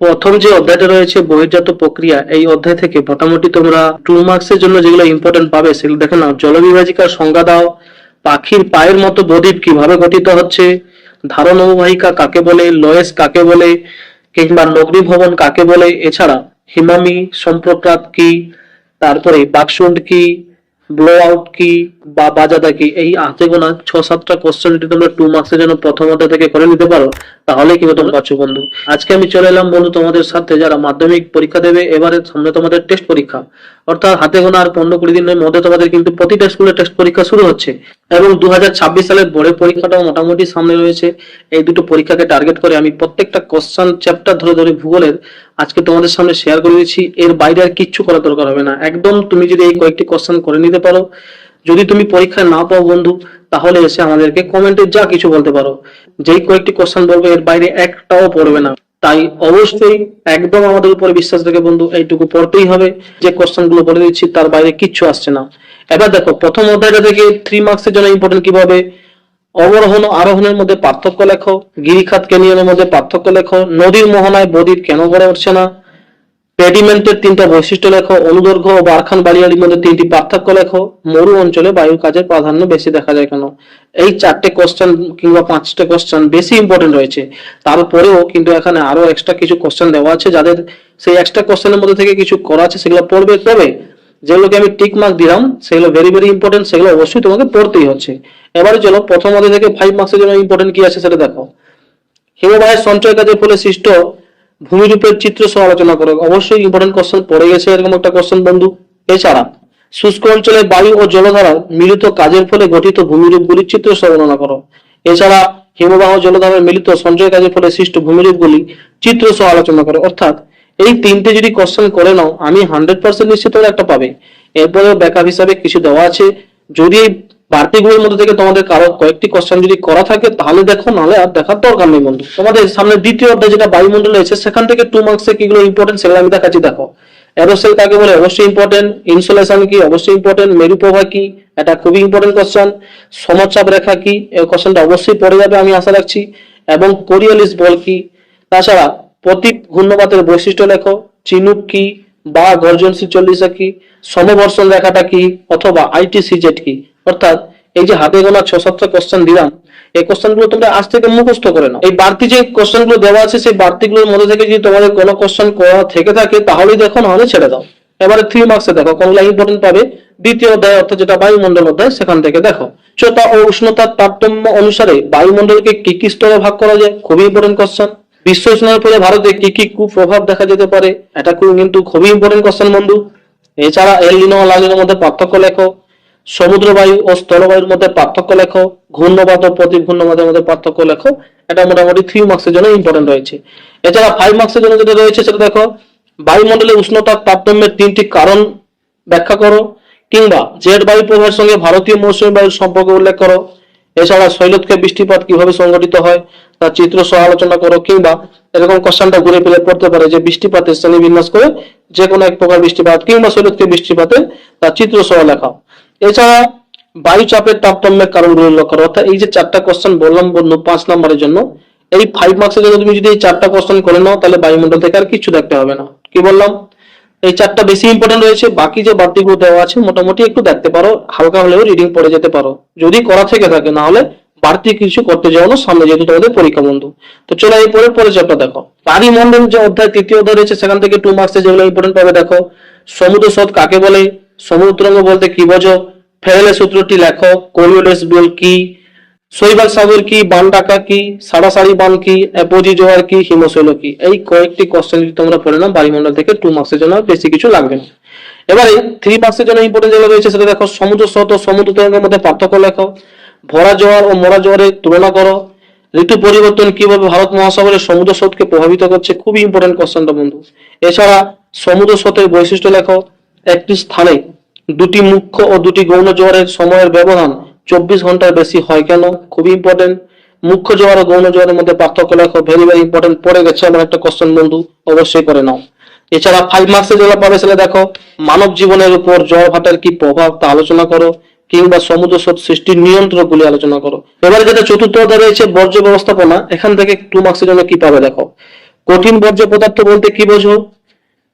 প্রথম যে অধ্যায়টা রয়েছে বহির্জাত প্রক্রিয়া, এই অধ্যায় থেকে মোটামুটি তোমরা টু মার্কসের জন্য যেগুলো ইম্পর্টেন্ট পাবে সেগুলো দেখে নাও। জলবিভাজিকার সংজ্ঞা দাও। পাখির পায়ের মতো বদ্বীপ কীভাবে গঠিত হচ্ছে? ধারণ অববাহিকা কাকে বলে? লয়েস কাকে বলে? কিংবা নগ্নি ভবন কাকে বলে? এছাড়া হিমামি সম্প্রপাত কি? তারপরে বাকশুন্ড কি? ব্লো আউট কি বা বাজাদা কি, এই হাতে গোনা ছ সাতটা কোশ্চেন যদি তোমরা টু মার্কসের জন্য প্রথম অধ্যায় থেকে করে নিতে পারো, তাহলে কি তোমরা পাচ্ছ বন্ধু। আজকে আমি চলে এলাম বন্ধু তোমাদের সাথে যারা মাধ্যমিক পরীক্ষা দেবে, এবারে সামনে তোমাদের টেস্ট পরীক্ষা। অর্থাৎ হাতে গোনা আর পনেরো কুড়ি দিনের মধ্যে তোমাদের কিন্তু প্রতিটা স্কুলে টেস্ট পরীক্ষা শুরু হচ্ছে। এবং দু হাজার ছাব্বিশ সালের বোর্ডের পরীক্ষাটাও মোটামুটি সামনে রয়েছে। এই দুটো পরীক্ষাকে টার্গেট করে আমি প্রত্যেকটা কোশ্চেন চ্যাপ্টার ধরে ধরে ভূগোলের আজকে তোমাদের সামনে শেয়ার করে দিচ্ছি এর বাইরে আর কিচ্ছু করা দরকার হবে না। একদম তুমি যদি এই কয়েকটি কোশ্চেন করে নিতে পারো, যদি তুমি পরীক্ষায় না পাও বন্ধু, তাহলে এসে আমাদেরকে কমেন্টে যা কিছু বলতে পারো। যেই কয়েকটি কোশ্চেন বলব, এর বাইরে একটাও পড়বে না। তাই অবশ্যই একদম আমাদের উপরে বিশ্বাস রেখে বন্ধু, এইটুকু পড়তেই হবে। যে কোশ্চেনগুলো বলে দিচ্ছি, তার বাইরে কিচ্ছু আসছে না। এবার দেখো, প্রথম অধ্যায়টা থেকে থ্রি মার্কসের জন্য ইম্পর্টেন্ট কীভাবে? অবরোহণ আরোহণের মধ্যে পার্থক্য লেখো, গিরিখাত ক্যানিয়নের মধ্যে পার্থক্য লেখো, নদীর মোহনায় বদ্বীপ কেন গড়ে উঠছে না? পেডিমেন্টের তিনটা বৈশিষ্ট্য লেখো, অনুদৈর্ঘ্য ও বারখান বালিয়ালির মধ্যে তিনটি পার্থক্য লেখো, মরু অঞ্চলে বায়ুর কাজের প্রাধান্য বেশি দেখা যায় কেন? এই চারটে কোশ্চেন কিংবা পাঁচটা কোশ্চেন বেশি ইম্পর্টেন্ট রয়েছে। তারপরেও কিন্তু এখানে আরও এক্সট্রা কিছু কোশ্চেন দেওয়া আছে, যাদের সেই এক্সট্রা কোশ্চেনের মধ্যে থেকে কিছু করা আছে, সেগুলো পড়বে তবে যেগুলোকে আমি টিক মার্ক দিলাম, সেগুলো ভেরি ভেরি ইম্পর্টেন্ট সেগুলো অবশ্যই তোমাকে পড়তেই হচ্ছে। এবারে চলো, প্রথম অধ্যায় থেকে ফাইভ মার্কসের জন্য ইম্পর্টেন্ট কি আছে সেটা দেখো। হিমবাহের সঞ্চয় কাজের ফলে সৃষ্ট ভূমিরূপের চিত্র সহ আলোচনা করো। অবশ্যই ইম্পর্টেন্ট কোশ্চেন পড়ে গেছে এরকম একটা কোশ্চেন বন্ধু। এছাড়া, শুষ্ক অঞ্চলে বায়ু ও জলধারা মিলিত কাজের ফলে গঠিত ভূমিরূপগুলির চিত্র সহ বর্ণনা করো। এছাড়া, হিমবাহ জলধারার মিলিত সঞ্চয় কাজের ফলে সৃষ্ট ভূমিরূপগুলি চিত্র সহ আলোচনা করো। অর্থাৎ এই তিনটে যদি কোশ্চেন করে নাও, আমি হান্ড্রেড পার্সেন্ট নিশ্চিত তোমরা একটা পাবে। এরপরে ব্যাকআপ হিসাবে কিছু দেওয়া আছে। যদি এই বাড়তিগুলোর মধ্যে থেকে তোমাদের কারও কয়েকটি কোশ্চেন যদি করা থাকে, তাহলে দেখো, নাহলে আর দেখার দরকার নেই বন্ধু। তোমাদের সামনে দ্বিতীয় অধ্যায় যেটা বায়ুমণ্ডল রয়েছে সেখান থেকে টু মার্কসে কিগুলো ইম্পর্টেন্ট সেগুলো আমি দেখাচ্ছি, দেখো। অ্যারোসেল কাকে বলে? অবশ্যই ইম্পর্টেন্ট ইনসুলেশন কি? অবশ্যই ইম্পর্টেন্ট মেরুপ্রভা কি? এটা খুবই ইম্পর্টেন্ট কোশ্চেন সমচাপ রেখা কি? এই কোশ্চেনটা অবশ্যই পড়ে যাবে, আমি আশা রাখছি। এবং কোরিয়ালিস বল কি? তাছাড়া প্রতি ঘূর্ণপাতের বৈশিষ্ট্য লেখো, চিনুক কি, বা গর্জনশীল চল্লিশা কি, সমবর্ষণ রেখাটা কি, অথবা আইটিসি জেট কি? অর্থাৎ এই যে হাতে গোনা ছ, সাতটা কোশ্চেন দিলাম, এই কোশ্চেনগুলো তোমরা আজ থেকে মুখস্থ করে নাও। এই বাড়তি যে কোশ্চেনগুলো দেওয়া আছে, সেই বাড়তি গুলোর মধ্যে থেকে যদি তোমাদের কোনো কোশ্চেন করা থেকে থাকে, তাহলেই দেখো, নাহলে ছেড়ে দাও। এবারে থ্রি মার্কসে দেখো কোনগুলো ইম্পর্টেন্ট পাবে? দ্বিতীয় অধ্যায়, অর্থাৎ যেটা বায়ুমণ্ডল অধ্যায়, সেখান থেকে দেখো। উচ্চতা ও উষ্ণতার তারতম্য অনুসারে বায়ুমণ্ডলকে কি কি স্তরে ভাগ করা যায়? খুবই ইম্পর্টেন্ট কোশ্চেন বিশ্ব উষ্ণায়নের ফলে ভারতে কি কি কুপ্রভাব দেখা যেতে পারে এটা কিন্তু খুবই ইম্পর্টেন্ট কোশ্চেন বন্ধু। এছাড়া এলিনো ও লালিনোর মধ্যে পার্থক্য লেখো। সমুদ্র বায়ু ও স্থলবায়ুর মধ্যে পার্থক্য লেখো। ঘূর্ণবাদ ও প্রতি ঘূর্ণবাদের মধ্যে পার্থক্য লেখো। এটা মোটামুটি থ্রি মার্কসের জন্য ইম্পর্টেন্ট রয়েছে। এছাড়া ফাইভ মার্কসের জন্য যেটা রয়েছে, সেটা দেখো, বায়ুমণ্ডলে উষ্ণতার তারতম্যের তিনটি কারণ ব্যাখ্যা করো, কিংবা জেট বায়ু প্রবাহের সঙ্গে ভারতীয় মৌসুমী বায়ুর সম্পর্ক উল্লেখ করো। এছাড়া শৈলক্ষে বৃষ্টিপাত কীভাবে সংঘটিত হয়, তার চিত্র সহ আলোচনা করো কিংবা এরকম কোশ্চেনটা ঘুরে ফিরে পড়তে পারে যে বৃষ্টিপাতের শ্রেণি বিন্যাস করে যে কোনো এক প্রকার বৃষ্টিপাত কিংবা শৈলক্ষে বৃষ্টিপাতের তার চিত্র সহ লেখা এছাড়া বায়ু চাপের তারতম্যের কারণগুলো উল্লেখ করো অর্থাৎ এই যে চারটা কোশ্চেন বললাম বন্ধু পাঁচ নম্বরের জন্য, এই ফাইভ মার্কসের জন্য তুমি যদি এই চারটা কোশ্চেন করে নাও, তাহলে বায়ুমণ্ডল থেকে আর কিছু দেখতে হবে না। কি বললাম? এই চারটা বেশি ইম্পর্টেন্ট রয়েছে। বাকি যে বাড়তিগুলো দেওয়া আছে, মোটামুটি একটু দেখতে পারো। হালকা হলেও রিডিং পড়ে যেতে পারো। যদি করা থেকে থাকে, না হলে বাড়তি কিছু করতে যাও না। সামনে যেহেতু তোমাদের পরীক্ষা বন্ধু। তো চলো এই পরের পরে চ্যাপ্টার দেখো। পারিমণ্ডল যে অধ্যায়, তৃতীয় অধ্যায় রয়েছে, সেখান থেকে টু মার্কসে যেগুলো ইম্পর্টেন্ট পাবে, দেখো। সমুদ্র স্রোত কাকে বলে? সমুদ্রঙ্গ বলতে কি বোঝো? ফেরেলের সূত্রটি লেখো। কোরিওলেস বল কি? শৈবাল সাগর কি, বান ডাকা কি সাড়াসাড়ি বান কি অ্যাপোজি জোয়ার কি, হিমশৈল কি? এই কয়েকটি কোশ্চেন যদি তোমরা পড়ে নাও বায়ুমণ্ডল থেকে টু মার্কসের জন্য বেশি কিছু লাগবে না। এবারে থ্রি মার্কসের জন্য ইম্পর্টেন্ট যেগুলো রয়েছে, সেটা দেখো, সমুদ্র স্রোত ও সমুদ্র তরঙ্গের মধ্যে পার্থক্য লেখো, ভরা জোয়ার ও মরা জোয়ারের তুলনা করো, ঋতু পরিবর্তন কীভাবে ভারত মহাসাগরের সমুদ্র স্রোতকে প্রভাবিত করছে, খুবই ইম্পর্টেন্ট কোশ্চেনটা বন্ধু। এছাড়া সমুদ্র স্রোতের বৈশিষ্ট্য লেখো, একটি স্থানে দুটি মুখ্য ও দুটি গৌণ জোয়ারের সময়ের ব্যবধান চব্বিশ ঘণ্টার বেশি হয় কেন? খুবই ইম্পর্টেন্ট মুখ্য জোয়ার ও গৌণ জোয়ারের মধ্যে পার্থক্য লেখো ভেরি ভেরি ইম্পর্টেন্ট পড়ে গেছে আমার একটা কোশ্চেন বন্ধু। অবশ্যই করে নাও। এছাড়া ফাইভ মার্কসে যেগুলো পাবে সেটা দেখো। মানব জীবনের উপর জল ভাটার কি প্রভাব তা আলোচনা করো। কিংবা সমুদ্র স্রোত সৃষ্টির নিয়ন্ত্রকগুলি আলোচনা করো। এবারে যেটা চতুর্থ রয়েছে, বর্জ্য ব্যবস্থাপনা। এখান থেকে টু মার্কসের জন্য কি পাবে, দেখো। কঠিন বর্জ্য পদার্থ বলতে কি বোঝো?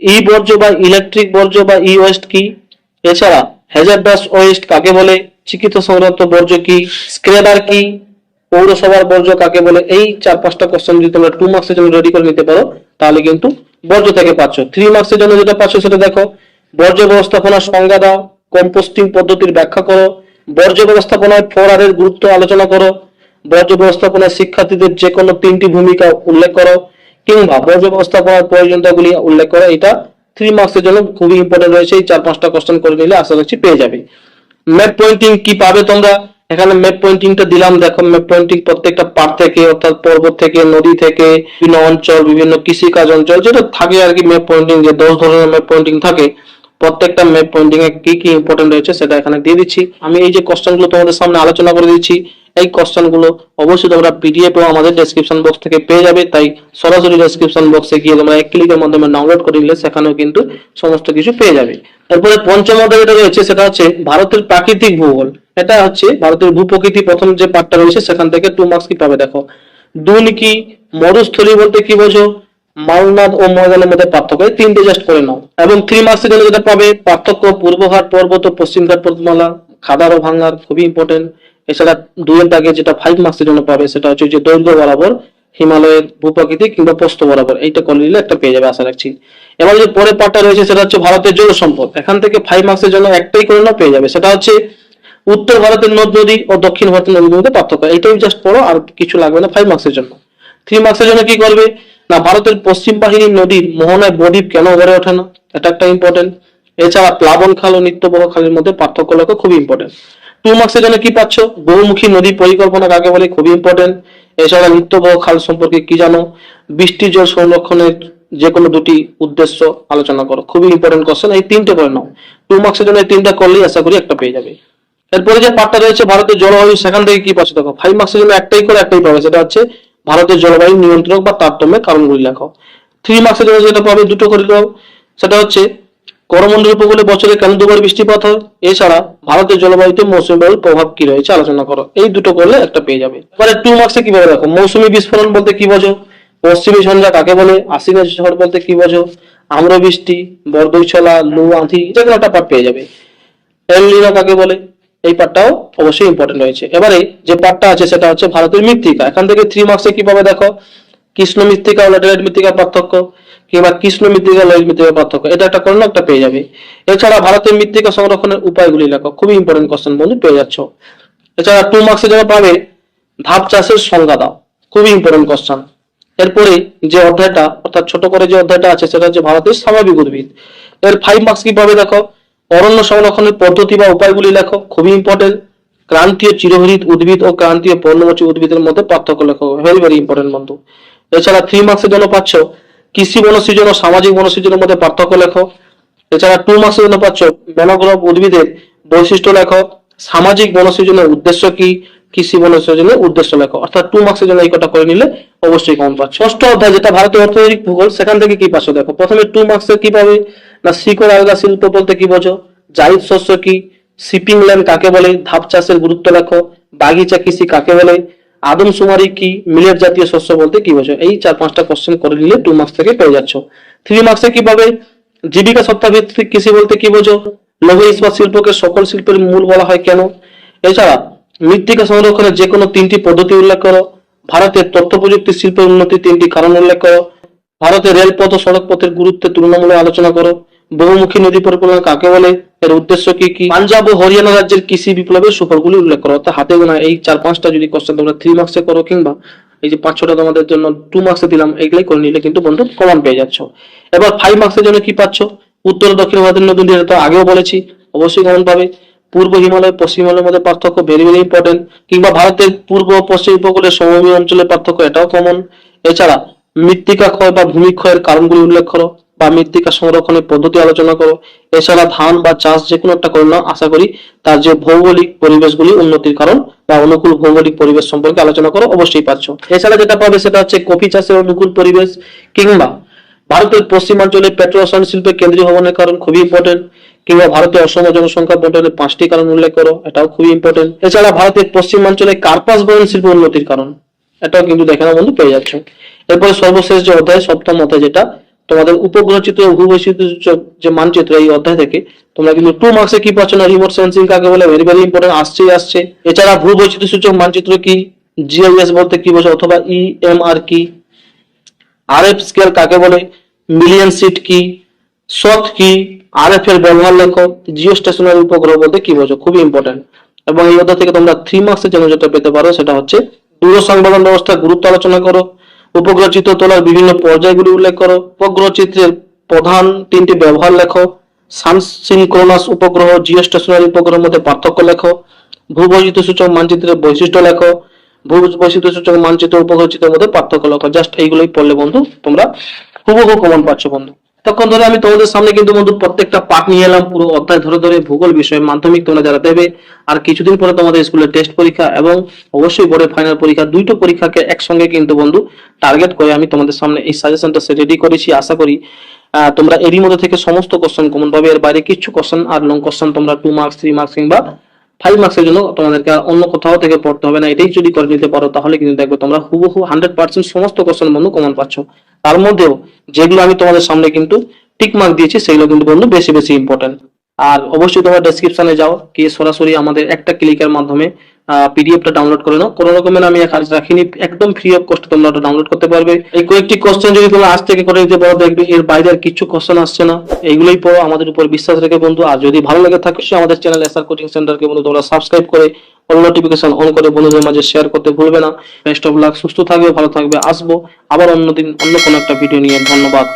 ই বর্জ্য বা ইলেকট্রিক বর্জ্য বা ই ওয়েস্ট কি? এছাড়া হ্যাজারডাস ওয়েস্ট কাকে বলে? চিকিৎসা সংক্রান্ত বর্জ্য কি? স্ক্রেডার কি? পৌরসভার বর্জ্য কাকে বলে? এই চার পাঁচটা কোশ্চেন যদি তোমরা টু মার্কসের জন্য রেডি করে নিতে পারো, তাহলে কিন্তু বর্জ্য থেকে পাচ্ছ। থ্রি মার্কসের জন্য যেটা পাচ্ছ সেটা দেখো। বর্জ্য ব্যবস্থাপনার সংজ্ঞা দাও কম্পোস্টিং পদ্ধতির ব্যাখ্যা করো। বর্জ্য ব্যবস্থাপনায় ফোর আর এর গুরুত্ব আলোচনা করো। বর্জ্য ব্যবস্থাপনায় শিক্ষার্থীদের যে কোনো তিনটি ভূমিকা উল্লেখ করো। কিংবা বর্জ্য ব্যবস্থাপনার প্রয়োজনীয়তাগুলি উল্লেখ করো। এটা থ্রি মার্কসের জন্য খুবই ইম্পর্টেন্ট রয়েছে। এই চার পাঁচটা কোশ্চেন করে নিলে আশা করছি পেয়ে যাবে। ম্যাপ পয়েন্টিং কি পাবে তোমরা? এখানে ম্যাপ পয়েন্টিংটা দিলাম। দেখো ম্যাপ পয়েন্টিং প্রত্যেকটা পার থেকে, অর্থাৎ পর্বত থেকে, নদী থেকে, বিভিন্ন অঞ্চল, বিভিন্ন কৃষিকাজ অঞ্চল, যেটা থাকে আর কি ম্যাপ পয়েন্টিং যে দশ ধরনের ম্যাপ পয়েন্টিং থাকে। প্রত্যেকটা ম্যাপ পয়েন্টিং এ কি কি ইম্পর্টেন্ট রয়েছে সেটা এখানে দিয়ে দিচ্ছি। আমি এই যে কোশ্চেনগুলো তোমাদের সামনে আলোচনা করে দিচ্ছি, এই কোশ্চেনগুলো অবশ্যই তোমরা পিডিএফ ও আমাদের ডেসক্রিপশন বক্স থেকে পেয়ে যাবে। তাই সরাসরি ডেসক্রিপশন বক্সে গিয়ে তোমরা এক ক্লিকের মাধ্যমে ডাউনলোড করে নিলে সেখানেও কিন্তু সমস্ত কিছু পেয়ে যাবে। তারপরে পঞ্চম অধ্যায় যেটা রয়েছে সেটা হচ্ছে ভারতের প্রাকৃতিক ভূগোল। এটা হচ্ছে ভারতের ভূপ্রকৃতি প্রথম যে পার্টটা রয়েছে সেখান থেকে টু মার্কস কি পাবে দেখো। দুন কি মরুস্থলী বলতে কি বোঝো? মালনাদ ও ময়দানের মধ্যে পার্থক্য। এই তিনটে জাস্ট করে নাও। এবং থ্রি মার্কসের জন্য যেটা পাবে, পার্থক্য পূর্বঘাট, পর্বত ও পশ্চিমঘাট পর্বতমালা, খাদার ও ভাঙ্গার, খুবই ইম্পর্টেন্ট এছাড়া দুয়ের দাগে যেটা ফাইভ মার্কসের জন্য পাবে, সেটা হচ্ছে যে দৈর্ঘ্য বরাবর, হিমালয়ের ভূপ্রকৃতি কিংবা প্রস্থ বরাবর, এইটা করে নিলে একটা পেয়ে যাবে, আশা রাখছি। এবার যে পরের পার্টটা রয়েছে, সেটা হচ্ছে ভারতের জল সম্পদ। এখান থেকে ফাইভ মার্কসের জন্য একটাই করে নাও, পেয়ে যাবে। সেটা হচ্ছে উত্তর ভারতের নদ নদী ও দক্ষিণ ভারতের নদীর মধ্যে পার্থক্য। এইটাই জাস্ট পড়ো, আর কিছু লাগবে না ফাইভ মার্কসের জন্য। থ্রি মার্কসের জন্য কি করবে? না, ভারতের পশ্চিম বাহিনীর নদীর মোহনায় বদ্বীপ কেন গড়ে ওঠে না? এটা একটা ইম্পর্টেন্ট এছাড়া প্লাবন খাল ও নিত্যবহ খালের মধ্যে পার্থক্য লেখা খুবই ইম্পর্টেন্ট টু মার্কসের জন্য কি পাচ্ছ? বহুমুখী নদী পরিকল্পনা কাকে বলে খুবই ইম্পর্টেন্ট এছাড়া নিত্যবহ খাল সম্পর্কে কি জানো? বৃষ্টি জল সংরক্ষণের যে কোনো দুটি উদ্দেশ্য আলোচনা করো। খুবই ইম্পর্টেন্ট কোশ্চেন এই তিনটে করে নাও। টু মার্কসের জন্য এই তিনটা করলেই আশা করি একটা পেয়ে যাবে। এরপরে যে পার্টটা রয়েছে ভারতের জলবায়ু, সেখান থেকে কি পাচ্ছ দেখো? ফাইভ মার্কসের জন্য একটাই করে একটাই পাবে সেটা হচ্ছে ভারতের জলবায়ু নিয়ন্ত্রক বা তারতম্যের কারণগুলি লেখো। থ্রি মার্কসের জন্য যেটা পাবে, দুটো করে সেটা হচ্ছে করমণ্ডল উপকূলে বছরে কেন দুবার বৃষ্টিপাত হয়? এছাড়া ভারতের জলবায়ুতে মৌসুমী বায়ুর প্রভাব কি রয়েছে আলোচনা করো। এই দুটো করলে একটা পেয়ে যাবে। এবারে টু মার্কসে কীভাবে দেখো? মৌসুমী বিস্ফোরণ বলতে কি বোঝো? পশ্চিমী ঝঞ্ঝা কাকে বলে? আশ্বিনের ঝড় বলতে কি বোঝো? আম্র বৃষ্টি বরদৈছলা লু আঁধি যে কোনো একটা পেয়ে যাবে। এলনিনো কাকে বলে? এই পার্টটাও অবশ্যই ইম্পর্টেন্ট রয়েছে। এবারে যে পার্টটা আছে সেটা হচ্ছে ভারতের মৃত্তিকা। এখান থেকে থ্রি মার্কসে কি পাবে দেখো? কৃষ্ণ মৃত্তিকা ও ল্যাটেরাইট মৃত্তিকার পার্থক্য, কিংবা কৃষ্ণ মৃত্তিকা লয়ের মৃত্তিকার পার্থক্য, এটা একটা করলে একটা পেয়ে যাবে। এছাড়া ভারতের মৃত্তিকা সংরক্ষণের উপায়গুলি লেখো, খুবই ইম্পর্টেন্ট কোশ্চেন বন্ধু, পেয়ে যাচ্ছ। এছাড়া টু মার্কসে যারা পাবে, ধাপ চাষের সংজ্ঞা দাও, খুবই ইম্পর্টেন্ট কোশ্চেন এরপরে যে অধ্যায়টা, অর্থাৎ ছোট করে যে অধ্যায়টা আছে, সেটা হচ্ছে ভারতের স্বাভাবিক উদ্ভিদ। এর ফাইভ মার্কস কি পাবে দেখো? অরণ্য সংরক্ষণের পদ্ধতি বা উপায়গুলি লেখো, খুবই ইম্পর্টেন্ট ক্রান্তীয় চিরহরিত উদ্ভিদ ও ক্রান্তীয় পর্ণমোচী উদ্ভিদের মধ্যে পার্থক্য লেখো ভেরি ভেরি ইম্পর্টেন্ট বন্ধু। এছাড়া থ্রি মার্কসের জন্য পাচ্ছ, কৃষি বনসৃজন ও সামাজিক বনসৃজনের মধ্যে পার্থক্য লেখো। এছাড়া টু মার্কসের জন্য পাচ্ছ ম্যানোগ্রোভ উদ্ভিদের বৈশিষ্ট্য লেখো। সামাজিক বনসৃজনের উদ্দেশ্য কি? কৃষি বনসৃজনের উদ্দেশ্য লেখো। অর্থাৎ টু মার্কসের জন্য এই কটা করে নিলে অবশ্যই কমন পাচ্ছ। ষষ্ঠ অধ্যায় যেটা ভারতীয় অর্থনৈতিক ভূগোল, সেখান থেকে কি পাচ্ছ দেখো। প্রথমে টু মার্কসের কি পাবে? না, শিকড়, আলগা, শিল্প বলতে কি বোঝো? জায়িদ শস্য কি? শিপিং ল্যান্ড কাকে বলে? ধাপ চাষের গুরুত্ব লেখো। বাগিচা কৃষি কাকে বলে? আদমশুমারি কি? মিলেট জাতীয় শস্য বলতে কি বোঝো? এই চার পাঁচটা কোশ্চেন করে নিলে টু মার্কস থেকে পেয়ে যাচ্ছ। থ্রি মার্কসে কি পাবে? জীবিকা সত্তা ভিত্তিক কৃষি বলতে কি বোঝো? লৌহ ইস্পাত শিল্পকে সকল শিল্পের মূল বলা হয় কেন? এছাড়া মৃত্তিকা সংরক্ষণের যে কোনো তিনটি পদ্ধতি উল্লেখ করো। ভারতের তথ্য প্রযুক্তি শিল্পের উন্নতির তিনটি কারণ উল্লেখ করো। ভারতের রেলপথ ও সড়ক পথের গুরুত্বের তুলনামূলক আলোচনা করো। বহুমুখী নদী পরিকল্পনা কাকে বলে? এর উদ্দেশ্য কি কি? পাঞ্জাব ও হরিয়ানা রাজ্যের কৃষি বিপ্লবের সুফলগুলি উল্লেখ করো। অর্থাৎ হাতে গোনা এই চার পাঁচটা যদি কোশ্চেন তোমরা থ্রি মার্কসে করো কিংবা এই যে পাঁচ ছটা তোমাদের জন্য টু মার্কসে দিলাম এইগুলাই করে নিলে কিন্তু বন্ধু কমন পেয়ে যাচ্ছ। এবার ফাইভ মার্কসের জন্য কি পাচ্ছ? উত্তর দক্ষিণ ভারতের এটা তো আগেও বলেছি, অবশ্যই কমন পাবে। পূর্ব হিমালয়, পশ্চিম হিমালয়ের মধ্যে পার্থক্য ভেরি ভেরি ইম্পর্টেন্ট কিংবা ভারতের পূর্ব পশ্চিম উপকূলের সমভূমি অঞ্চলের পার্থক্য এটাও কমন এছাড়া মৃত্তিকা ক্ষয় বা ভূমিক্ষয়ের কারণগুলি উল্লেখ করো বা মৃত্তিকা সংরক্ষণের পদ্ধতি আলোচনা করো। এছাড়া ধান বা চাষ যে কোনো একটা করে নাও আশা করি তার যে ভৌগোলিক পরিবেশগুলি উন্নতির কারণ বা অনুকূল ভৌগোলিক পরিবেশ সম্পর্কে আলোচনা করো, অবশ্যই পাচ্ছ। এছাড়া যেটা পাবে সেটা হচ্ছে কফি চাষের অনুকূল পরিবেশ কিংবা ভারতের পশ্চিমাঞ্চলে পেট্রো রসায়ন শিল্পের কেন্দ্রীয় ভবনের কারণ খুবই ইম্পর্টেন্ট কিংবা ভারতের অসম জনসংখ্যা বন্টনের পাঁচটি কারণ উল্লেখ করো, এটাও খুবই ইম্পর্টেন্ট এছাড়া ভারতের পশ্চিমাঞ্চলে কার্পাস বয়ন শিল্প উন্নতির কারণ, এটাও কিন্তু দেখে না বন্ধু, পেয়ে যাচ্ছ। এরপরে সর্বশেষ যে অধ্যায়, সপ্তম অধ্যায় যেটা, তোমাদের উপগ্রহ চিত্র ভূবৈচিত্র যে মানচিত্র এই অধ্যায় থেকে, তোমরা কিন্তু টু মার্কসে কি পাচ্ছ না রিমোট সেন্সিং কাকে বলে ভেরি ভেরি ইম্পর্টেন্ট আসছেই, আসছে। এছাড়া ভূবৈচিত্র সূচক মানচিত্র কি জিআইএস বলতে কি বোঝো অথবা ইএমআর কি? আরএফ স্কেল কাকে বলে মিলিয়ন সিট কি? সৎ কি? আরএফ এর ব্যবহার লেখো। জিও স্টেশনারি উপগ্রহ বলতে কি বোঝো? খুবই ইম্পর্টেন্ট এবং এই অধ্যায় থেকে তোমরা থ্রি মার্কসের জন্য যেটা পেতে পারো, সেটা হচ্ছে দূর সংবেদন ব্যবস্থার গুরুত্ব আলোচনা করো, উপগ্রহ চিত্র তোলার বিভিন্ন পর্যায়গুলি উল্লেখ করো, উপগ্রহ চিত্রের প্রধান তিনটি ব্যবহার লেখো, সানসিনক্রোনাস উপগ্রহ, জিও স্টেশনারি উপগ্রহের মধ্যে পার্থক্য লেখো ভূবৈচিত্র সূচক মানচিত্রের বৈশিষ্ট্য লেখো ভূবৈচিত্র সূচক মানচিত্র, উপগ্রহ চিত্রের মধ্যে পার্থক্য লেখো। জাস্ট এইগুলোই পড়লে বন্ধু, তোমরা হুবহু কমন পাচ্ছ বন্ধু। তখন ধরে আমি তোমাদের সামনে কিন্তু বন্ধু প্রত্যেকটা পাঠ নিয়ে এলাম, পুরো অধ্যায় ধরে ধরে ভূগোল বিষয়ে মাধ্যমিক তোমরা যারা দেবে, আর কিছুদিন পরে তোমাদের স্কুলের টেস্ট পরীক্ষা এবং অবশ্যই বোর্ডের ফাইনাল পরীক্ষা, দুইটো পরীক্ষাকে একসঙ্গে কিন্তু বন্ধু টার্গেট করে আমি তোমাদের সামনে এই সাজেশনটা রেডি করেছি। আশা করি তোমরা এরই মধ্যে থেকে সমস্ত কোশ্চেন কমন পাবে। এর বাইরে কিছু কোশ্চেন আর লং কোশ্চেন তোমরা টু মার্কস থ্রি মার্কস কিংবা ফাইভ মার্কসের জন্য তোমাদেরকে আর অন্য কোথাও থেকে পড়তে হবে না। এটাই যদি করে নিতে পারো, তাহলে কিন্তু দেখবে তোমরা হুবহু হান্ড্রেড পার্সেন্ট সমস্ত কোশ্চেন বন্ধু কমন পাচ্ছ। তার মধ্যেও যেগুলো আমি তোমাদের সামনে কিন্তু টিকমার্ক দিয়েছি, সেগুলো কিন্তু বন্ধু বেশি বেশি ইম্পর্টেন্ট আর অবশ্যই তোমরা ডেসক্রিপশনে যাও, গিয়ে সরাসরি আমাদের একটা ক্লিকের মাধ্যমে পিডিএফটা ডাউনলোড করে নাও। কোনো রকমের আমি রাখিনি, একদম ফ্রি অফ কস্টে তোমরা ওটা ডাউনলোড করতে পারবে। এই কয়েকটি কোশ্চেন যদি তোমরা আজ থেকে করে দিতে পারো, দেখবে এর বাইরে আর কিছু কোশ্চেন আসছে না। এইগুলোই পড়ো, আমাদের উপর বিশ্বাস রেখে বন্ধু। আর যদি ভালো লাগে থাকে আমাদের চ্যানেল এসআর কোচিং সেন্টারকে বন্ধু তোমরা সাবস্ক্রাইব করে অল নোটিফিকেশন অন করে বন্ধুদের মাঝে শেয়ার করতে ভুলবে না। বেস্ট অফ লাক সুস্থ থাকবে, ভালো থাকবে, আসব। আবার অন্যদিন অন্য কোনো একটা ভিডিও নিয়ে। ধন্যবাদ।